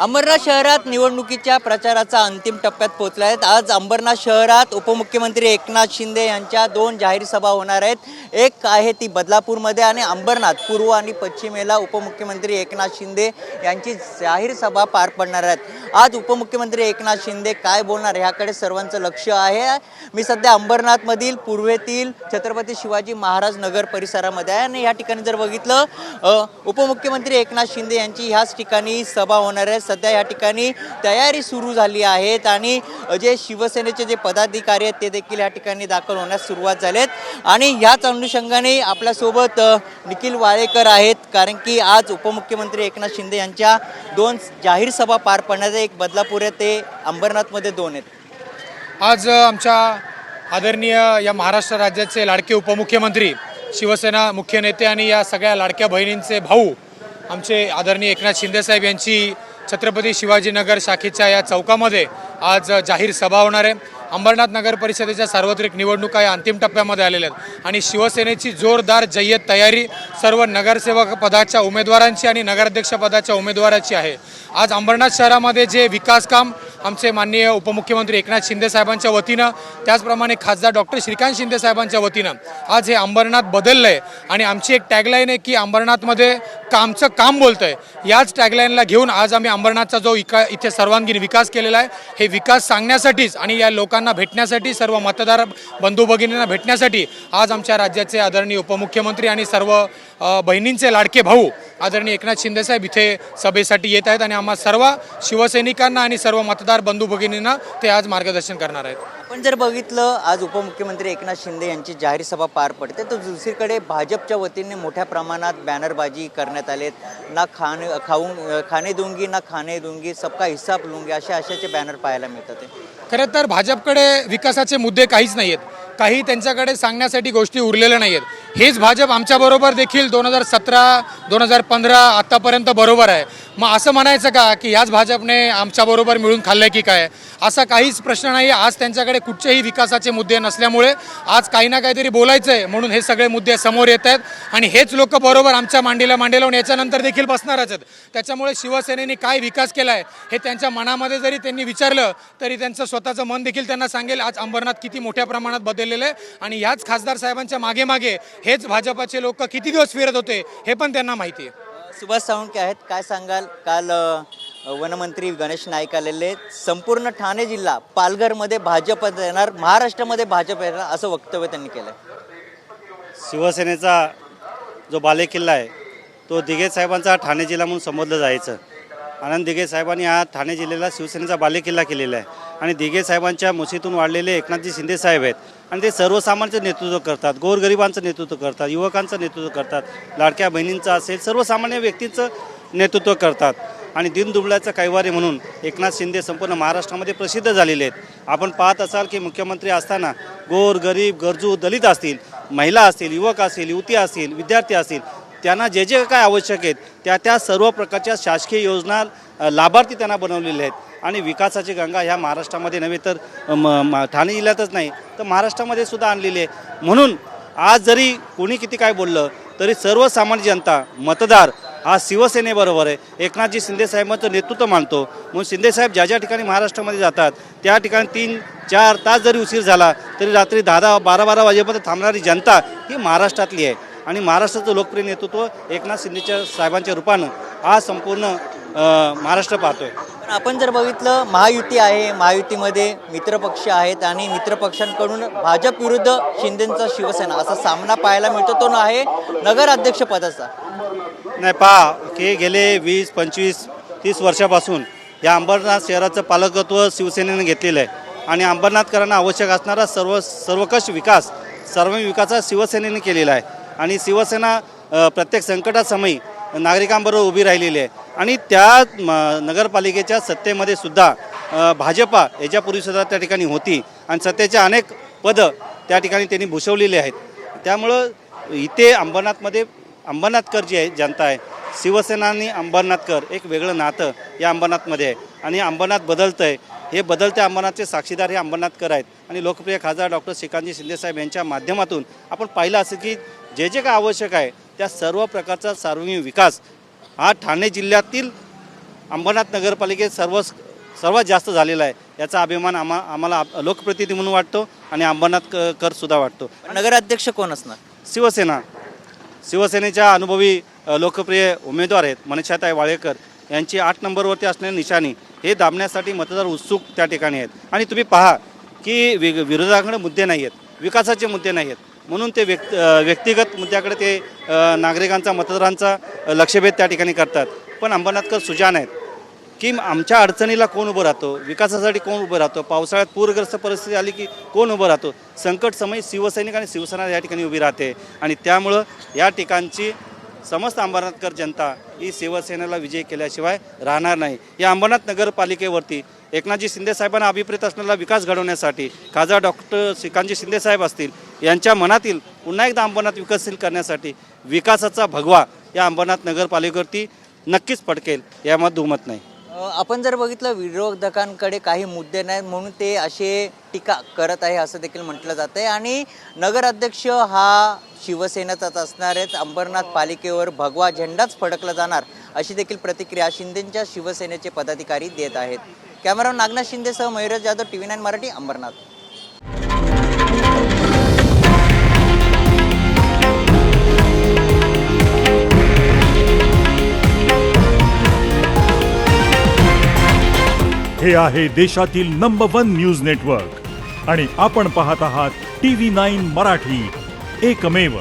अंबरनाथ शहरात निवडणुकीच्या प्रचाराचा अंतिम टप्प्यात पोहोचला आहेत आज अंबरनाथ शहरात उपमुख्यमंत्री एकनाथ शिंदे यांच्या दोन जाहीर सभा होणार आहेत. एक आहे ती बदलापूरमध्ये आणि अंबरनाथ पूर्व आणि पश्चिमेला उपमुख्यमंत्री एकनाथ शिंदे यांची जाहीर सभा पार पडणार आहेत. आज उपमुख्यमंत्री एकनाथ शिंदे काय बोलणार ह्याकडे सर्वांचं लक्ष आहे. मी सध्या अंबरनाथमधील पूर्वेतील छत्रपती शिवाजी महाराज नगर परिसरामध्ये आहे. आणि या ठिकाणी जर बघितलं उपमुख्यमंत्री एकनाथ शिंदे यांची ह्याच ठिकाणी सभा होणार आहे. सध्या या ठिकाणी तयारी सुरू झाली आहेत आणि जे शिवसेनेचे जे पदाधिकारी आहेत ते देखील या ठिकाणी दाखल होण्यास सुरुवात झालेत. आणि ह्याच अनुषंगाने आपल्यासोबत निखिल वाळेकर आहेत कारण की आज उपमुख्यमंत्री एकनाथ शिंदे यांच्या दोन जाहीर सभा पार पडण्यात एक बदलापूर आहे ते अंबरनाथमध्ये दोन आहेत. आज आमच्या आदरणीय या महाराष्ट्र राज्याचे लाडके उपमुख्यमंत्री शिवसेना मुख्य नेते आणि या सगळ्या लाडक्या बहिणींचे भाऊ आमचे आदरणीय एकनाथ शिंदेसाहेब यांची छत्रपती शिवाजीनगर शाखेच्या या चौकामध्ये आज जाहीर सभा होणार आहे. अंबरनाथ नगर परिषदेच्या सार्वत्रिक निवडणुका या अंतिम टप्प्यामध्ये आलेल्या आहेत. आणि शिवसेनेची जोरदार जय्यत तयारी सर्व नगरसेवक पदाच्या उमेदवारांची आणि नगराध्यक्ष पदाच्या उमेदवाराची आहे. आज अंबरनाथ शहरामध्ये जे विकासकाम आमचे माननीय उपमुख्यमंत्री एकनाथ शिंदे साहेबांच्या वतीनं त्याचप्रमाणे खासदार डॉक्टर श्रीकांत शिंदे साहेबांच्या वतीनं आज हे अंबरनाथ बदललं आहे आणि आमची एक टॅगलाईन आहे की अंबरनाथमध्ये कामचं काम बोलतं आहे याच टॅगलाईनला घेऊन आज आम्ही अंबरनाथचा जो इका इथे सर्वांगीण विकास केलेला आहे हे विकास सांगण्यासाठीच आणि या लोकांना भेटण्यासाठी सर्व मतदार बंधू भगिनींना भेटण्यासाठी आज आमच्या राज्याचे आदरणीय उपमुख्यमंत्री आणि सर्व बहिणींचे लाडके भाऊ आदरणीय एकनाथ शिंदेसाहेब इथे सभेसाठी येत आहेत आणि आम्हा सर्व शिवसैनिकांना आणि सर्व मतदार बंधू भगिनींना ते आज मार्गदर्शन करणार आहेत. आपण जर बघितलं आज उपमुख्यमंत्री एकनाथ शिंदे यांची जाहीर सभा पार पडते तर दुसरीकडे भाजपच्या वतीने मोठ्या प्रमाणात बॅनरबाजी करण्यात आलेत ना खाणे खाऊन खाणे दुंगी ना खाणे दुंगी सबका हिसाब लुंगी अशा अशाचे बॅनर पाहायला मिळतात ते. खरं तर भाजपकडे विकासाचे मुद्दे काहीच नाही आहेत काही त्यांच्याकडे सांगण्यासाठी गोष्टी उरलेल्या नाही आहेत हेच भाजप आमच्याबरोबर देखील दोन हजार सतरा दोन हजार पंधरा आत्तापर्यंत बरोबर आहे. मग असं म्हणायचं का की याच भाजपने आमच्याबरोबर मिळून खाल्लं की काय? असा काहीच प्रश्न नाही. आज त्यांच्याकडे कुठचेही विकासाचे मुद्दे नसल्यामुळे आज काही ना काहीतरी बोलायचं आहे म्हणून हे सगळे मुद्दे समोर येत आहेत. आणि हेच लोक बरोबर आमच्या मांडीला मांडी लावून याच्यानंतर देखील बसणारच आहेत. त्याच्यामुळे शिवसेनेने काय विकास केला आहे हे त्यांच्या मनामध्ये जरी त्यांनी विचारलं तरी त्यांचं स्वतःचं मन देखील त्यांना सांगेल आज अंबरनाथ किती मोठ्या प्रमाणात बदललेलं आहे. आणि ह्याच खासदार साहेबांच्या मागे मागे हेच भाजपाचे लोक किती दिवस फिरत होते हे पण त्यांना माहिती आहे. सुभाष सावंत आहेत. काय सांगाल? काल वनमंत्री गणेश नाईक आलेले संपूर्ण ठाणे जिल्हा पालघरमध्ये भाजप येणार महाराष्ट्रामध्ये भाजप येणार असं वक्तव्य त्यांनी केलं शिवसेनेचा जो बालेकिल्ला आहे तो दिघे साहेबांचा ठाणे जिल्हा म्हणून संबोधलं जायचं. आनंद दिघे साहेबांनी हा ठाणे जिल्ह्याला शिवसेनेचा बालेकिल्ला केलेला आहे. आणि दिघे साहेबांच्या मुशीतून वाढलेले एकनाथजी शिंदे साहेब आहेत. आणि ते सर्वसामान्यांचं नेतृत्व करतात गोरगरिबांचं नेतृत्व करतात युवकांचं नेतृत्व करतात लाडक्या बहिणींचं असेल सर्वसामान्य व्यक्तींचं नेतृत्व करतात. आणि दिनदुबळ्याचं कैवारी म्हणून एकनाथ शिंदे संपूर्ण महाराष्ट्रामध्ये प्रसिद्ध झालेले आहेत. आपण पाहत असाल की मुख्यमंत्री असताना गोर गरीब गरजू दलित असतील महिला असतील युवक असतील युवती असतील विद्यार्थी असतील त्यांना जे जे काय आवश्यक आहेत त्या त्या सर्व प्रकारच्या शासकीय योजना लाभार्थी त्यांना बनवलेले आहेत. आणि विकासाची गंगा ह्या महाराष्ट्रामध्ये नव्हे तर म ठाणे जिल्ह्यातच नाही तर महाराष्ट्रामध्ये सुद्धा आणलेली आहे. म्हणून आज जरी कोणी किती काय बोललं तरी सर्वसामान्य जनता मतदार हा शिवसेनेबरोबर आहे. एकनाथजी शिंदेसाहेबांचं नेतृत्व मानतो. म्हणून शिंदेसाहेब ज्या ज्या ठिकाणी महाराष्ट्रामध्ये जातात त्या ठिकाणी तीन चार तास जरी उशीर झाला तरी रात्री दहा दहा बारा बारा वाजेपर्यंत थांबणारी जनता ही महाराष्ट्रातली आहे. आणि महाराष्ट्राचं लोकप्रिय नेतृत्व एकनाथ शिंदेच्या साहेबांच्या रूपानं आज संपूर्ण महाराष्ट्र पाहतोय. पण आपण जर बघितलं महायुती आहे महायुतीमध्ये मित्रपक्ष आहेत आणि मित्रपक्षांकडून भाजप विरुद्ध शिंदेचा शिवसेना असा सामना पाहायला मिळतो तो आहे नगराध्यक्ष पदाचा. नाही पहा की गेले वीस पंचवीस तीस वर्षापासून या अंबरनाथ शहराचं पालकत्व शिवसेनेने घेतलेलं आहे. आणि अंबरनाथकरांना आवश्यक असणारा सर्व सर्वकष विकास सर्व विकास शिवसेनेने केलेला आहे. आणि शिवसेना प्रत्येक संकटासमयी नागरिकांबरोबर उभी राहिलेली आहे. आणि त्या म, नगरपालिकेच्या सत्तेमध्ये सुद्धा भाजपा याच्यापूर्वी सुद्धा त्या ठिकाणी होती आणि सत्तेच्या अनेक पदं त्या ठिकाणी त्यांनी भूषवलेली आहेत. त्यामुळं इथे अंबरनाथमध्ये अंबरनाथकर जी आहे जनता आहे शिवसेना आणि अंबरनाथकर एक वेगळं नातं या अंबरनाथमध्ये आहे. आणि अंबरनाथ बदलतं आहे हे बदलत्या अंबरनाथचे साक्षीदार हे अंबरनाथकर आहेत. आणि लोकप्रिय खासदार डॉक्टर श्रीकांतजी शिंदेसाहेब यांच्या माध्यमातून आपण पाहिलं असं की जे जे काय आवश्यक आहे त्या सर्व प्रकारचा सार्वजनिक विकास हा ठाणे जिल्ह्यातील अंबरनाथ नगरपालिकेत सर्व सर्वात जास्त झालेला आहे. याचा अभिमान आम्हा आम्हाला लोकप्रतिनिधी म्हणून वाटतो आणि अंबरनाथ क करसुद्धा वाटतो. नगराध्यक्ष कोण असणार? शिवसेना. शिवसेनेच्या अनुभवी लोकप्रिय उमेदवार आहेत मनशाताई वाळेकर. यांची आठ नंबरवरती असणारी निशाणी हे दाबण्यासाठी मतदार उत्सुक त्या ठिकाणी आहेत. आणि तुम्ही पहा की वि विरोधाकडे मुद्दे नाही आहेत विकासाचे मुद्दे नाही आहेत. म्हणून ते व्यक् व्यक्तिगत मुद्द्याकडे ते नागरिकांचा मतदारांचा लक्षभेद त्या ठिकाणी करतात. पण अंबरनाथकर सुजान आहेत की आमच्या अडचणीला कोण उभं राहतो विकासासाठी कोण उभं राहतो पावसाळ्यात पूरग्रस्त परिस्थिती आली की कोण उभं राहतो? संकट समय शिवसैनिक आणि शिवसेना या ठिकाणी उभी राहते. आणि त्यामुळं या ठिकाणची समस्त अंबरनाथकर जनता ही शिवसेनेला विजय केल्याशिवाय राहणार नाही. या अंबरनाथ नगरपालिकेवरती एकनाथजी शिंदे साहेबांना अभिप्रेत असलेला विकास घडवण्यासाठी खासदार डॉक्टर श्रीकांतजी शिंदे साहेब असतील यांच्या मनातील पुन्हा एकदा अंबरनाथ विकसित करण्यासाठी विकासाचा भगवा या अंबरनाथ नगरपालिकेवरती नक्कीच पडकेल यामध्ये दुमत नाही. आपण जर बघितलं विरोधकांकडे काही मुद्दे नाहीत म्हणून ते असे टीका करत आहे असं देखील म्हटलं जात आहे आणि नगराध्यक्ष हा शिवसेनेतच असणार आहेत. अंबरनाथ पालिकेवर भगवा झेंडाच फडकला जाणार अशी देखील प्रतिक्रिया शिंदेच्या शिवसेनेचे पदाधिकारी देत आहेत. कॅमेरा नागनाथ शिंदेसह मयुरज Jadhav T V nine Marathi Ambernath. हे आहे देशातील नंबर वन न्यूज नेटवर्क आणि आपण पाहत आहात T V nine Marathi. एकमेव